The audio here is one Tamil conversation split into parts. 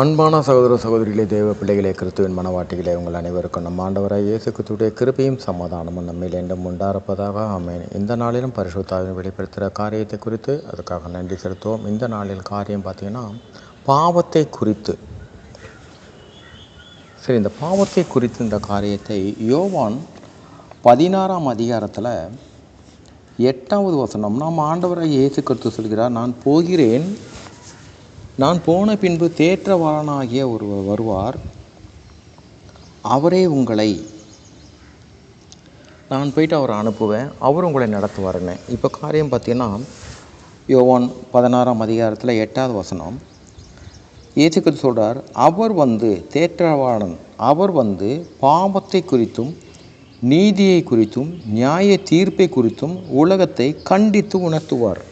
அன்பான சகோதர சகோதரிகளே தேவ பிள்ளைகளே கிறிஸ்துவின் மனவாட்டிகளே உங்கள் அனைவருக்கும் நம்ம ஆண்டவராக இயேசு கிறிஸ்துடைய கிருபையும் சமாதானமும் நம்மில் என்றும் உண்டாரப்பதாக. ஆமேன். இந்த நாளிலும் பரிசுத்தாவின் வெளிப்படுத்துகிற காரியத்தை குறித்து அதுக்காக நன்றி செலுத்துவோம். இந்த நாளில் காரியம் பார்த்தீங்கன்னா பாவத்தை குறித்து. சரி இந்த பாவத்தை குறித்து இந்த காரியத்தை யோவான் பதினாறாம் அதிகாரத்தில் எட்டாவது வசனம் நாம் ஆண்டவராக இயேசு கிறிஸ்து சொல்கிறார் நான் போகிறேன் நான் போன பின்பு தேற்றவாளனாகிய ஒருவர் வருவார். அவரே உங்களை நான் போயிட்டு அவரை அனுப்புவேன். அவர் உங்களை நடத்துவாருன்னு. இப்போ காரியம் பார்த்தீங்கன்னா யோவான் பதினாறாம் அதிகாரத்தில் எட்டாவது வசனம். இயேசுக்கள் சொல்கிறார் அவர் வந்து தேற்றவாளன். அவர் வந்து பாவத்தை குறித்தும் நீதியை குறித்தும் நியாய தீர்ப்பை குறித்தும் உலகத்தை கண்டித்து உணர்த்துவார்.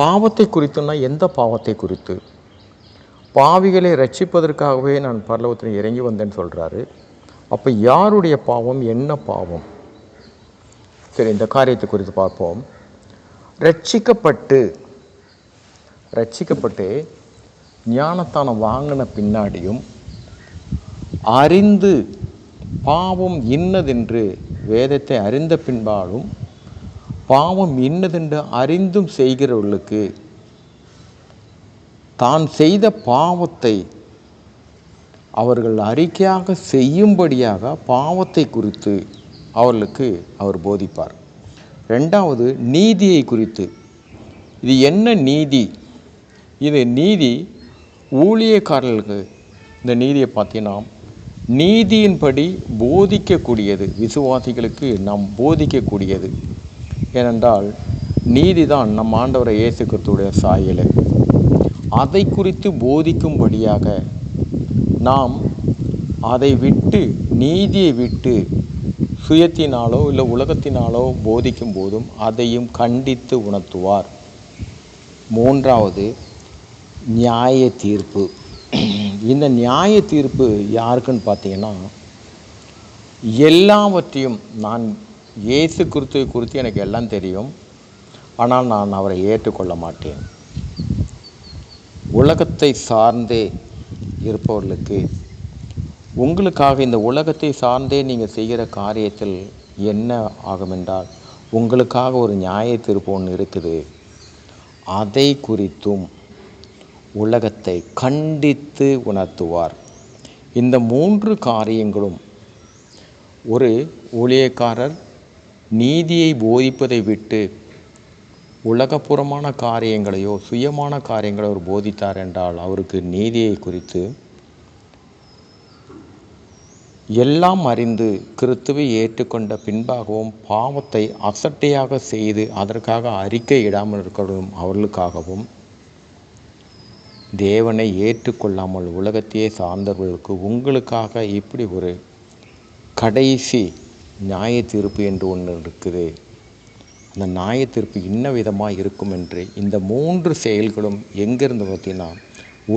பாவத்தை குறித்துன்னா எந்த பாவத்தை குறித்து? பாவிகளை ரட்சிப்பதற்காகவே நான் பரலவத்தில் இறங்கி வந்தேன்னு சொல்கிறாரு அப்போ யாருடைய பாவம்? என்ன பாவம்? சரி இந்த காரியத்தை குறித்து பார்ப்போம். ரட்சிக்கப்பட்டு ரட்சிக்கப்பட்டு ஞானத்தானம் வாங்கின பின்னாடியும் அறிந்து பாவம் இன்னதென்று வேதத்தை அறிந்த பின்பாலும் பாவம் இன்னதென்று அறிந்தும் செய்கிறவர்களுக்கு தான் செய்த பாவத்தை அவர்கள் அறிக்கையாக செய்யும்படியாக பாவத்தை குறித்து அவர்களுக்கு அவர் போதிப்பார். ரெண்டாவது நீதியை குறித்து. இது என்ன நீதி? இது நீதி ஊழியக்காரர்களுக்கு. இந்த நீதியை பார்த்தீங்கன்னா நீதியின்படி போதிக்கக்கூடியது விசுவாசிகளுக்கு நாம் போதிக்கக்கூடியது. ஏனென்றால் நீதிதான் நம் ஆண்டவரை இயேசு கிறிஸ்துடைய சாயல். அதை குறித்து போதிக்கும்படியாக நாம் அதை விட்டு நீதியை விட்டு சுயத்தினாலோ இல்லை உலகத்தினாலோ போதிக்கும் போதும் அதையும் கண்டித்து உணர்த்துவார். மூன்றாவது நியாய தீர்ப்பு. இந்த நியாய தீர்ப்பு யாருக்குன்னு பார்த்தீங்கன்னா எல்லாவற்றையும் நான் இயேசு கிறிஸ்துவை குறித்து எனக்கு எல்லாம் தெரியும். ஆனால் நான் அவரை ஏற்றுக்கொள்ள மாட்டேன். உலகத்தை சார்ந்தே இருப்பவர்களுக்கு உங்களுக்காக இந்த உலகத்தை சார்ந்தே நீங்கள் செய்கிற காரியத்தில் என்ன ஆகும் என்றால் உங்களுக்காக ஒரு நியாய தீர்ப்பு ஒன்று இருக்குது. அதை குறித்தும் உலகத்தை கண்டித்து உணர்த்துவார். இந்த மூன்று காரியங்களும் ஒரு ஊழியக்காரர் நீதியை போதிப்பதை விட்டு உலகப்புறமான காரியங்களையோ சுயமான காரியங்களை அவர் போதித்தார் என்றால் அவருக்கு நீதியை குறித்து எல்லாம் அறிந்து கிறித்துவை ஏற்றுக்கொண்ட பின்பாகவும் பாவத்தை அசட்டையாக செய்து அதற்காக அறிக்கை இடாமல் இருக்கிறதும் அவர்களுக்காகவும் தேவனை ஏற்றுக்கொள்ளாமல் உலகத்தையே சார்ந்தவர்களுக்கு உங்களுக்காக இப்படி ஒரு கடைசி நியாய தீர்ப்பு என்று ஒன்று இருக்குது. அந்த நியாய தீர்ப்பு இன்ன விதமாக இருக்கும் என்று இந்த மூன்று செயல்களும் எங்கேருந்து பார்த்தீங்கன்னா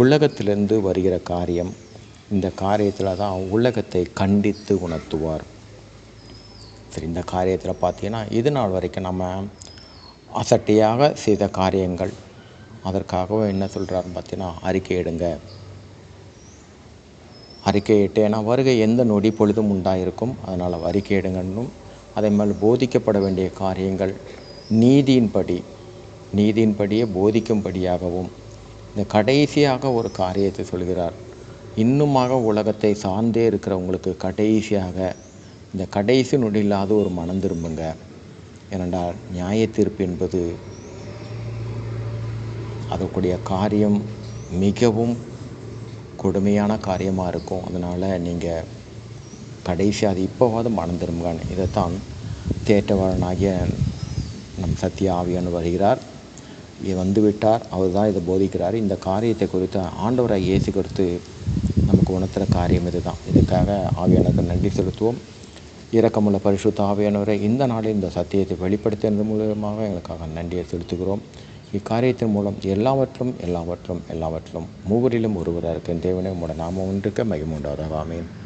உலகத்திலிருந்து வருகிற காரியம். இந்த காரியத்தில் தான் உலகத்தை கண்டித்து உணர்த்துவார். சரி இந்த காரியத்தில் பார்த்தீங்கன்னா இது நாள் வரைக்கும் நம்ம அசட்டையாக செய்த காரியங்கள். அதற்காகவும் என்ன சொல்கிறாருன்னு பார்த்தீங்கன்னா அறிக்கை எடுங்க. அறிக்கை இட்டேன்னா வருகை எந்த நொடி பொழுதும் உண்டாயிருக்கும். அதனால் அறிக்கையிடுங்கன்னும் அதே மாதிரி போதிக்கப்பட வேண்டிய காரியங்கள் நீதியின்படி நீதியின்படியே போதிக்கும்படியாகவும் இந்த கடைசியாக ஒரு காரியத்தை சொல்கிறார். இன்னுமாக உலகத்தை சார்ந்தே இருக்கிறவங்களுக்கு கடைசியாக இந்த கடைசி நொடியில்லாத ஒரு மனம் திரும்புங்க. ஏனென்றால் நியாய தீர்ப்பு என்பது அதற்குடைய காரியம் மிகவும் கொடுமையான காரியமாக இருக்கும். அதனால் நீங்கள் கடைசி அது இப்போவாது மனம் திரும்புகான் இதைத்தான் தேற்றவாளனாகிய நம் சத்திய ஆவியானு வருகிறார். இது வந்துவிட்டார். அவர் தான் இதை போதிக்கிறார். இந்த காரியத்தை குறித்து ஆண்டவராக இயேசு கொடுத்து நமக்கு உணர்த்துகிற காரியம் இது தான் இதுக்காக ஆவியானருக்கு நன்றி செலுத்துவோம். இரக்கமுள்ள பரிசுத்த ஆவியானவரை இந்த நாளில் இந்த சத்தியத்தை வெளிப்படுத்தினது மூலமாக எங்களுக்காக நன்றியை செலுத்துகிறோம். இக்காரியத்தின் மூலம் எல்லாவற்றும் எல்லாவற்றும் எல்லாவற்றிலும் மூவரிலும் ஒருவராக இருக்கின்ற தேவனே உங்களோட நாமம் ஒன்றுக்க மகிமுண்டாவதாக ஆமேன்.